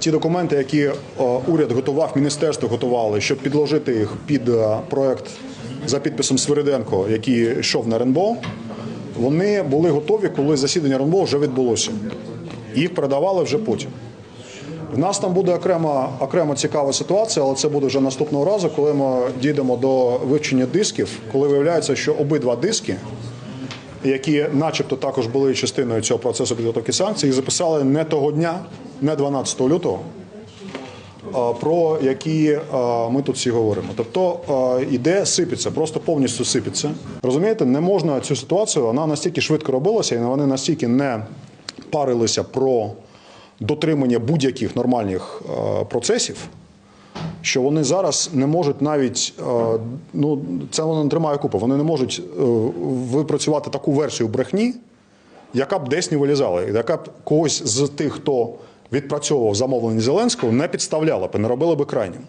Ті документи, які е, уряд готував, міністерство готували, щоб підложити їх під е, проект за підписом Свириденко, який йшов на РНБО, вони були готові, коли засідання РНБО вже відбулося. Їх передавали вже потім. В нас там буде окрема, окрема цікава ситуація, але це буде вже наступного разу, коли ми дійдемо до вивчення дисків, коли виявляється, що обидва диски, які начебто також були частиною цього процесу підготовки санкцій, записали не того дня, не 12 лютого, про які ми тут всі говоримо. Тобто іде сипеться, просто повністю сипеться. Розумієте, не можна цю ситуацію, вона настільки швидко робилася, і вони настільки не парилися про дотримання будь-яких нормальних процесів, що вони зараз не можуть навіть ну це воно не тримає купу. Вони не можуть е, випрацювати таку версію брехні, яка б десь не вилізала, яка б когось з тих, хто відпрацьовував замовлення Зеленського, не підставляла б не робила би крайнім.